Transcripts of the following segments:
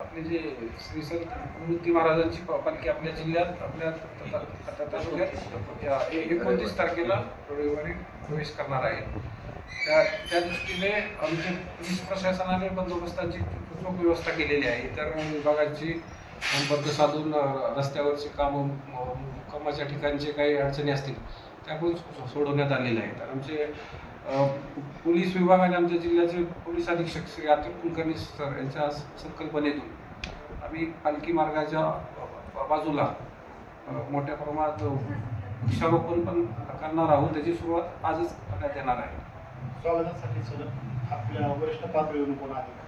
आपले जे श्री संत मूर्ती महाराजांची पालखी आपल्या जिल्ह्यात आपल्या तालुक्यात एकोणतीस तारखेला रविवारी प्रवेश करणार आहे. त्या त्या दृष्टीने आमच्या पोलीस प्रशासनाने बंदोबस्ताची चोख व्यवस्था केलेली आहे. इतर विभागाची संपर्क साधून रस्त्यावरची कामं म- मुक्कामाच्या ठिकाणचे काही अडचणी असतील त्या पण सो- सोडवण्यात आलेल्या आहेत तर आमचे पोलीस विभाग आणि आमच्या जिल्ह्याचे पोलीस अधीक्षक श्री अतुल कुलकर्णी सर यांच्या संकल्पनेतून आम्ही पालखी मार्गाच्या बाजूला मोठ्या प्रमाणात वृक्षारोपण पण करणार आहोत. त्याची सुरुवात आजच करण्यात येणार आहे. स्वागतासाठी सर आपल्या वरिष्ठ पातळीवरून कोण आहे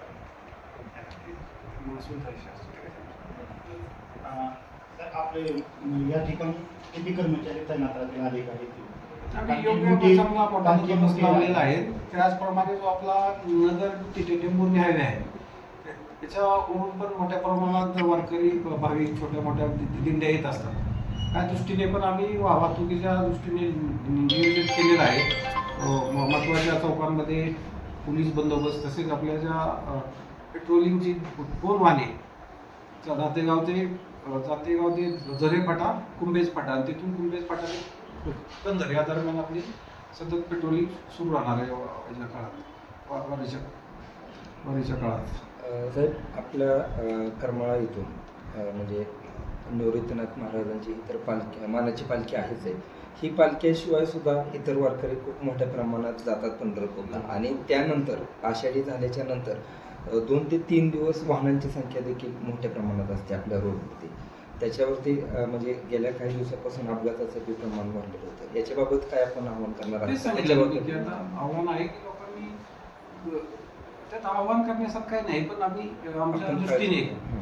महसूल शास्त्री अं, तर आपले अं, या ठिकाणी किती कर्मचारी तैनात राहतील अधिकारी आम्ही योग्य चांगला लावलेला आहे. त्याचप्रमाणे जो आपला नगर तिथे टेंभुर्णी हायवे आहे. त्याच्यावरून पण मोठ्या प्रमाणात वारकरी भाविक छोट्या मोठ्या दिंड्या येत असतात. त्या दृष्टीने पण आम्ही वाहतुकीच्या दृष्टीने नियोजित केलेलं आहे. महत्त्वाच्या चौकांमध्ये पोलीस बंदोबस्त तसेच आपल्या ज्या पेट्रोलिंगची दोन वाहने जातेगाव ते जातेगाव ते झरे फाटा कुंभेज फाटा आणि तिथून कुंभेज फाटा ते कंदर या दरम्यान आपली सतत पेट्रोलिंग सुरू राहणार आहे याच्या काळात वा- वारीच्या वारीच्या काळात. अ, साहेब आपल्या अ, करमाळा इथून अ, म्हणजे निवृत्तीनाथ महाराजांची इतर पालखी मानाची पालखी आहेच आहे. ही पालखीशिवाय सुद्धा इतर वारकरी खूप मोठ्या प्रमाणात जातात पंढरपूरला. आणि त्यानंतर आषाढी झाल्याच्यानंतर दोन ते तीन दिवस वाहनांची संख्या देखील मोठ्या प्रमाणात असते आपल्या रोडवरती. त्याच्यावरती म्हणजे गेल्या काही दिवसापासून अपघाताचं बी प्रमाण वाढलेलं होतं. याच्याबाबत काय आपण आव्हान करणार तेच आहात सांगितलं मी की त्याच्याबाबत- आता आव्हान आहे की लोकांनी त्यात आव्हान करण्यासारखं काही नाही पण आम्ही आमच्या आपण दृष्टीने हं.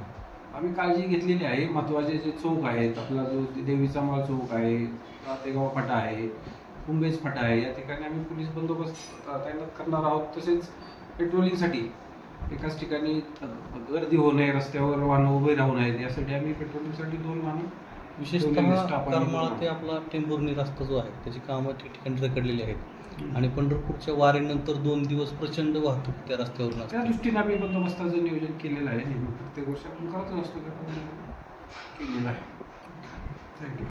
आम्ही काळजी घेतलेली आहे. महत्त्वाचे जे चौक आहेत आपला जो देवीचा माळ चौक आहे रातेगाव फाटा आहे कुंभेज फाटा आहे या ठिकाणी आम्ही पोलीस बंदोबस्त अ, तैनात करणार आहोत. तसेच पेट्रोलिंगसाठी एकाच ठिकाणी गर्दी होऊ नये रस्त्यावर वाहनं उभे राहू नयेत यासाठी आम्ही पेट्रोलिंगसाठी दोन वाहनं विशेषतः करमाळा ते आपला टेंभुर्णी रस्ता जो आहे त्याची कामं ठिकठिकाणी रखडलेली आहेत. आणि पंढरपूरच्या वारीनंतर दोन दिवस प्रचंड वाहतूक त्या रस्त्यावरून त्या दृष्टीने आम्ही बंदोबस्ताचं नियोजन केलेलं आहे. प्रत्येक वर्षी आपण करत असतो केलेलं आहे. थँक्यू